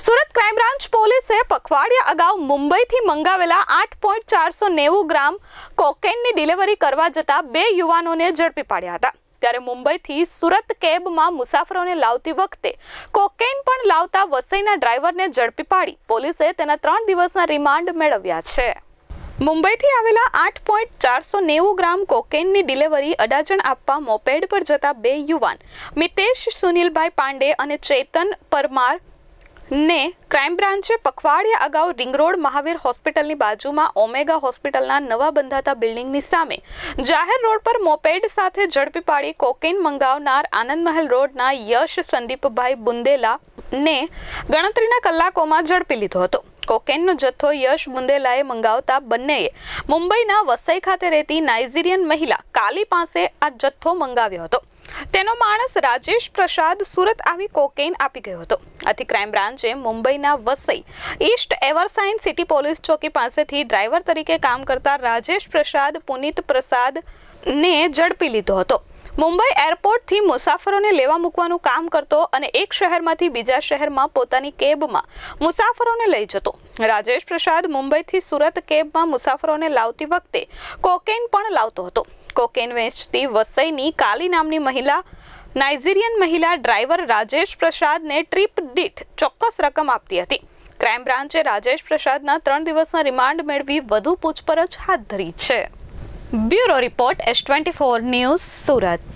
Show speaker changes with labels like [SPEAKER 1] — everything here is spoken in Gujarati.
[SPEAKER 1] સુરત ક્રાઇમ બ્રાન્ચ પોલીસે પખવાડિયા અગાઉ મુંબઈથી મંગાવેલા આઠ પોઈન્ટ ચારસો નેવું ગ્રામ કોકેનની ડિલિવરી કરવા જતા બે યુવાનોને ઝડપી પાડ્યા હતા. ત્યારે મુંબઈથી સુરત કેબમાં મુસાફરોને લાવતી વખતે કોકેન પણ લાવતા વસઈના ડ્રાઈવરને ઝડપી પાડી પોલીસે તેના ત્રણ દિવસના રિમાન્ડ મેળવ્યા છે. મુંબઈથી આવેલા આઠ પોઈન્ટ ચારસો નેવું ગ્રામ કોકેનની ડિલિવરી અડાજણ આપવા મોપેડ પર જતા બે યુવાન મિતેશ સુનિલભાઈ પાંડે અને ચેતન પરમાર ને ક્રાઇમ બ્રાન્ચે પખવાડિયા અગાઉ રિંગ રોડ મહાવીર હોસ્પિટલની બાજુમાં ઓમેગા હોસ્પિટલના નવા બંધાતા બિલ્ડિંગની સામે જાહેર રોડ પર મોપેડ સાથે ઝડપી પાડી કોકેન મંગાવનાર આનંદ મહેલ રોડના યશ સંદીપભાઈ બુંદેલા ને ગણતરીના કલાકોમાં ઝડપી લીધો હતો. કોકેનનો જથ્થો યશ બુંદેલાએ મંગાવતા બંનેએ મુંબઈના વસઈ ખાતે રહેતી નાઇજીરિયન મહિલા કાલી પાસે આ જથ્થો મંગાવ્યો હતો. તેનો માણસ રાજેશ પ્રસાદ સુરત આવી કોકેન આપી ગયો હતો. આથી ક્રાઇમ બ્રાન્ચે મુંબઈના Vasai East Evershine city police ચોકી પાસેથી ડ્રાઈવર તરીકે કામ કરતા રાજેશ પ્રસાદ, પુનિત પ્રસાદ ને ઝડપી લીધો હતો. મુંબઈ એરપોર્ટથી મુસાફરોને લેવા મૂકવાનું કામ કરતો અને એક શહેરમાંથી બીજા શહેરમાં પોતાની કેબમાં મુસાફરોને લઈ જતો. રાજેશ પ્રસાદ મુંબઈથી સુરત કેબમાં મુસાફરોને લાવતી વખતે કોકેન પણ લાવતો હતો. કોકેન વેચતી વસઈની કાલી નામની મહિલા, નાઇજીરિયન મહિલા ડ્રાઈવર રાજેશ પ્રસાદને ટ્રીપ દીઠ ચોક્કસ રકમ આપતી હતી. ક્રાઇમ બ્રાન્ચે રાજેશ પ્રસાદના ત્રણ દિવસના રિમાન્ડ મેળવી વધુ પૂછપરછ હાથ ધરી છે. Bureau report, S twenty four news, Surat.